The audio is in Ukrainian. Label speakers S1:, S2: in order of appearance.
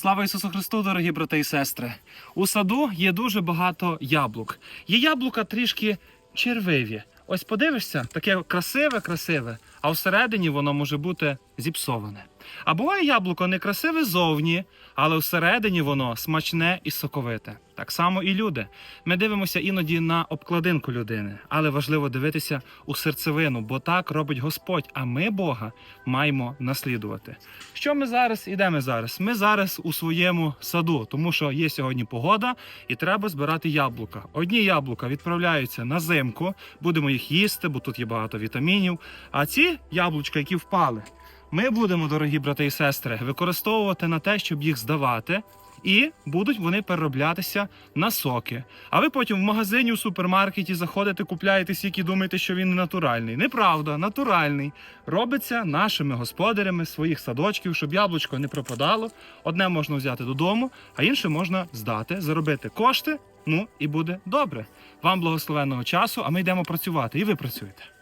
S1: Слава Ісусу Христу, дорогі брати і сестри! У саду є дуже багато яблук. Є яблука трішки червиві. Ось подивишся, таке красиве, красиве, а всередині воно може бути зіпсоване. А буває яблуко не красиве зовні, але всередині воно смачне і соковите. Так само і люди. Ми дивимося іноді на обкладинку людини, але важливо дивитися у серцевину, бо так робить Господь, а ми Бога маємо наслідувати. Що ми зараз і зараз? Ми зараз у своєму саду, тому що є сьогодні погода і треба збирати яблука. Одні яблука відправляються на зимку, будемо їх їсти, бо тут є багато вітамінів. А ці яблучка, які впали, ми будемо, дорогі брати і сестри, використовувати на те, щоб їх здавати. І будуть вони перероблятися на соки. А ви потім в магазині, у супермаркеті заходите, купляєте сік думаєте, що він натуральний. Неправда, натуральний. Робиться нашими господарями своїх садочків, щоб яблучко не пропадало. Одне можна взяти додому, а інше можна здати, заробити кошти. Ну і буде добре. Вам благословенного часу, а ми йдемо працювати. І ви працюєте.